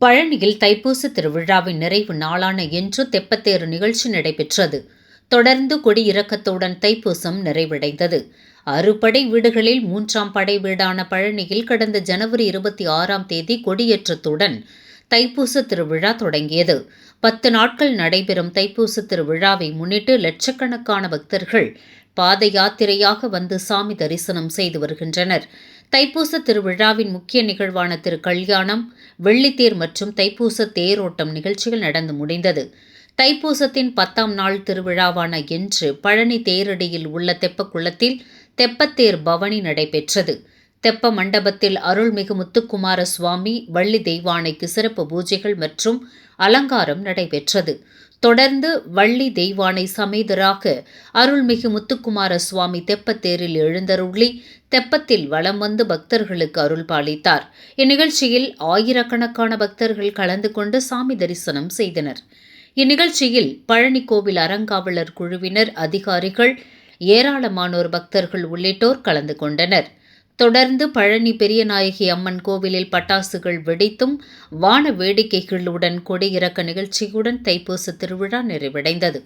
பழனியில் தைப்பூச திருவிழாவின் நிறைவு நாளான இன்று தெப்பத்தேறு நிகழ்ச்சி நடைபெற்றது. தொடர்ந்து கொடியிறக்கத்துடன் தைப்பூசம் நிறைவடைந்தது. அறுபடை வீடுகளில் மூன்றாம் படை வீடான பழனியில் கடந்த ஜனவரி இருபத்தி ஆறாம் தேதி கொடியேற்றத்துடன் தைப்பூச திருவிழா தொடங்கியது. பத்து நாட்கள் நடைபெறும் தைப்பூச திருவிழாவை முன்னிட்டு லட்சக்கணக்கான பக்தர்கள் பாத யாத்திரையாக வந்து சாமி தரிசனம் செய்து வருகின்றனர். தைப்பூச திருவிழாவின் முக்கிய நிகழ்வான திரு கல்யாணம் வெள்ளித்தேர் மற்றும் தைப்பூச தேரோட்டம் நிகழ்ச்சிகள் நடந்து முடிந்தது. தைப்பூசத்தின் பத்தாம் நாள் திருவிழாவான இன்று பழனி தேரடியில் உள்ள தெப்பக்குளத்தில் தெப்பத்தேர் பவனி நடைபெற்றது. தெப்ப மண்டபத்தில் அருள்மிகு முத்துக்குமார சுவாமி வள்ளி தெய்வானைக்கு சிறப்பு பூஜைகள் மற்றும் அலங்காரம் நடைபெற்றது. தொடர்ந்து வள்ளி தெய்வானை சமேதராக அருள்மிகு முத்துக்குமார சுவாமி தெப்பத்தேரில் எழுந்தருளி தெப்பத்தில் வலம் வந்து பக்தர்களுக்கு அருள் பாலித்தார். இந்நிகழ்ச்சியில் ஆயிரக்கணக்கான பக்தர்கள் கலந்து கொண்டு சாமி தரிசனம் செய்தனர். இந்நிகழ்ச்சியில் பழனி கோவில் அறங்காவலர் குழுவினர் அதிகாரிகள் ஏராளமானோர் பக்தர்கள் உள்ளிட்டோர் கலந்து கொண்டனர். தொடர்ந்து பழனி பெரியநாயகி அம்மன் கோவிலில் பட்டாசுகள் வெடித்தும் வான வேடிக்கைகளுடன் கொடியிறக்க நிகழ்ச்சியுடன் தைப்பூச திருவிழா நிறைவடைந்தது.